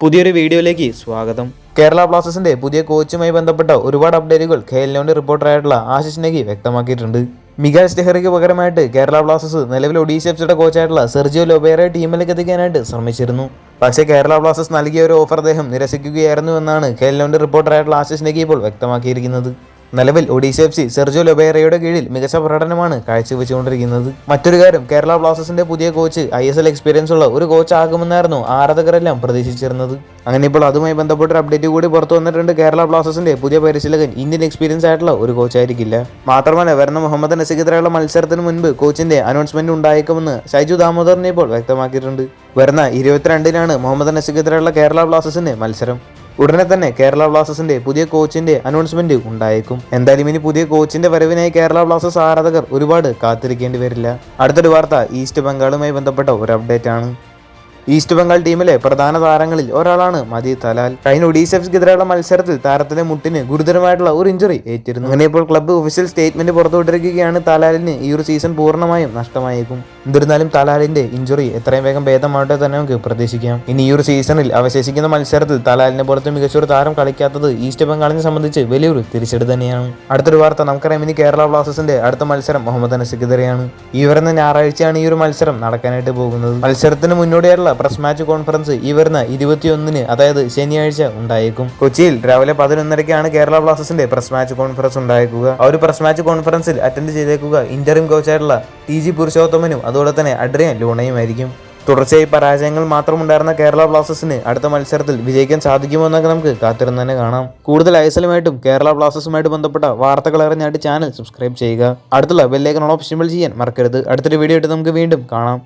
പുതിയൊരു വീഡിയോയിലേക്ക് സ്വാഗതം. കേരള ബ്ലാസ്റ്റേഴ്സിന്റെ പുതിയ കോച്ചുമായി ബന്ധപ്പെട്ട ഒരുപാട് അപ്ഡേറ്റുകൾ കെ എൽ നോന്റെ റിപ്പോർട്ടറായിട്ടുള്ള ആശിഷ് നെഗി വ്യക്തമാക്കിയിട്ടുണ്ട്. മികാൽ സ്റ്റെഹറിക്ക് പകരമായിട്ട് കേരള ബ്ലാസ്റ്റേഴ്സ് നിലവിൽ ഒഡീഷ എഫ്സിയുടെ കോച്ചായിട്ടുള്ള സെർജിയോ ലൊബേറെ ടീമിലേക്ക് എത്തിക്കാനായിട്ട് ശ്രമിച്ചിരുന്നു. പക്ഷേ കേരള ബ്ലാസ്റ്റേഴ്സ് നൽകിയ ഒരു ഓഫർ അദ്ദേഹം നിരസിക്കുകയായിരുന്നു എന്നാണ് കെ എൽ നോന്റെ റിപ്പോർട്ടറായിട്ടുള്ള ആശിഷ് നെഗി ഇപ്പോൾ വ്യക്തമാക്കിയിരിക്കുന്നത്. നിലവിൽ ഒഡീഷ എഫ് സി സെർജോ ലൊബേറയുടെ കീഴിൽ മികച്ച പ്രകടനമാണ് കാഴ്ചവെച്ചുകൊണ്ടിരിക്കുന്നത്. മറ്റൊരു കാര്യം കേരള ബ്ലാസ്റ്റേഴ്സിന്റെ പുതിയ coach I S L experience ഉള്ള ഒരു കോച്ച് ആകുമെന്നായിരുന്നു ആരാധകരെല്ലാം പ്രതീക്ഷിച്ചിരുന്നത്. അങ്ങനെ ഇപ്പോൾ അതുമായി ബന്ധപ്പെട്ട അപ്ഡേറ്റ് കൂടി പുറത്തു വന്നിട്ടുണ്ട്. കേരള ബ്ലാസ്റ്റേഴ്സിന്റെ പുതിയ പരിശീലകൻ ഇന്ത്യൻ എക്സ്പീരിയൻസ് ആയിട്ടുള്ള ഒരു കോച്ചായിരിക്കില്ല. മാത്രമല്ല വരുന്ന മുഹമ്മദ് നസീഖിതരായുള്ള മത്സരത്തിന് മുൻപ് കോച്ചിന്റെ അനൗൺസ്മെന്റ് ഉണ്ടായേക്കുമെന്ന് ഷൈജു ദാമോദറിനെ ഇപ്പോൾ വ്യക്തമാക്കിയിട്ടുണ്ട്. വരുന്ന ഇരുപത്തിരണ്ടിനാണ് മുഹമ്മദ് നസീഖിതരായുള്ള കേരള ബ്ലാസ്റ്റേഴ്സിന്റെ മത്സരം. ഉടനെ തന്നെ കേരള ബ്ലാസ്റ്റേഴ്സിന്റെ പുതിയ കോച്ചിന്റെ അനൗൺസ്മെന്റ് ഉണ്ടായേക്കും. എന്തായാലും ഇനി പുതിയ കോച്ചിന്റെ വരവിനായി കേരള ബ്ലാസ്റ്റേഴ്സ് ആരാധകർ ഒരുപാട് കാത്തിരിക്കേണ്ടി വരില്ല. അടുത്തൊരു വാർത്ത ഈസ്റ്റ് ബംഗാളുമായി ബന്ധപ്പെട്ട ഒരു അപ്ഡേറ്റ് ആണ്. ഈസ്റ്റ് ബംഗാൾ ടീമിലെ പ്രധാന താരങ്ങളിൽ ഒരാളാണ് മതി തലാൽ. കഴിഞ്ഞ ഒഡീസ എഫ്സിക്കെതിരെയുള്ള മത്സരത്തിൽ താരത്തിന്റെ മുട്ടിന് ഗുരുതരമായിട്ടുള്ള ഒരു ഇഞ്ചുറി ഏറ്റിരുന്നു. അങ്ങനെ ഇപ്പോൾ ക്ലബ്ബ് ഒഫീഷ്യൽ സ്റ്റേറ്റ്മെന്റ് പുറത്തുവിട്ടിരിക്കുകയാണ് തലാലിന് ഈ ഒരു സീസൺ പൂർണമായും നഷ്ടമായേക്കും. എന്നിരുന്നാലും തലാലിന്റെ ഇഞ്ചുറി എത്രയും വേഗം ഭേദമാവട്ടെ തന്നെ നമുക്ക് പ്രതീക്ഷിക്കാം. ഇനി ഈ ഒരു സീസണിൽ അവശേഷിക്കുന്ന മത്സരത്തിൽ തലാലിനെ പോലത്തെ മികച്ചൊരു താരം കളിക്കാത്തത് ഈസ്റ്റ് ബംഗാളിനെ സംബന്ധിച്ച് വലിയൊരു തിരിച്ചടി തന്നെയാണ്. അടുത്തൊരു വാർത്ത നമുക്കറിയാം ഇനി കേരള ബ്ലാസ്റ്റേഴ്സിന്റെ അടുത്ത മത്സരം മുഹമ്മദ് അനസിക്കെതിരെയാണ്. ഈ വരുന്ന ഞായറാഴ്ചയാണ് ഈ ഒരു മത്സരം നടക്കാനായിട്ട് പോകുന്നത്. മത്സരത്തിന് മുന്നോടിയായിട്ടുള്ള പ്രസ് മാച്ച് കോൺഫറൻസ് ഈ വരുന്ന ഇരുപത്തിയൊന്നിന് അതായത് ശനിയാഴ്ച ഉണ്ടായേക്കും. കൊച്ചിയിൽ രാവിലെ പതിനൊന്നരയ്ക്കാണ് കേരള ബ്ലാസ്റ്റേഴ്സിന്റെ പ്രസ് മാച്ച് കോൺഫറൻസ് ഉണ്ടായേക്കുക. ആ ഒരു പ്രസ് മാച്ച് കോൺഫറൻസിൽ അറ്റൻഡ് ചെയ്തേക്കുക ഇന്ററിം കോച്ചായിട്ടുള്ള ടി ജി പുരുഷോത്തമനും അതുപോലെ തന്നെ അഡ്രിയൻ ലൂണയുമായിരിക്കും. തുടർച്ചയായി പരാജയങ്ങൾ മാത്രമുണ്ടായിരുന്ന കേരള ബ്ലാസ്റ്റേഴ്സിന് അടുത്ത മത്സരത്തിൽ വിജയിക്കാൻ സാധിക്കുമോ എന്നൊക്കെ നമുക്ക് കാത്തിരുന്ന് തന്നെ കാണാം. കൂടുതൽ ഐസലുമായിട്ടും കേരള ബ്ലാസ്റ്റേഴ്സുമായിട്ട് ബന്ധപ്പെട്ട വാർത്തകൾ അറിഞ്ഞായിട്ട് ചാനൽ സബ്സ്ക്രൈബ് ചെയ്യുക. അടുത്തുള്ള ബെല്ലേക്കൺ ഓപ്ഷൻ ചെയ്യാൻ മറക്കരുത്. അടുത്തൊരു വീഡിയോ ആയിട്ട് നമുക്ക് വീണ്ടും കാണാം.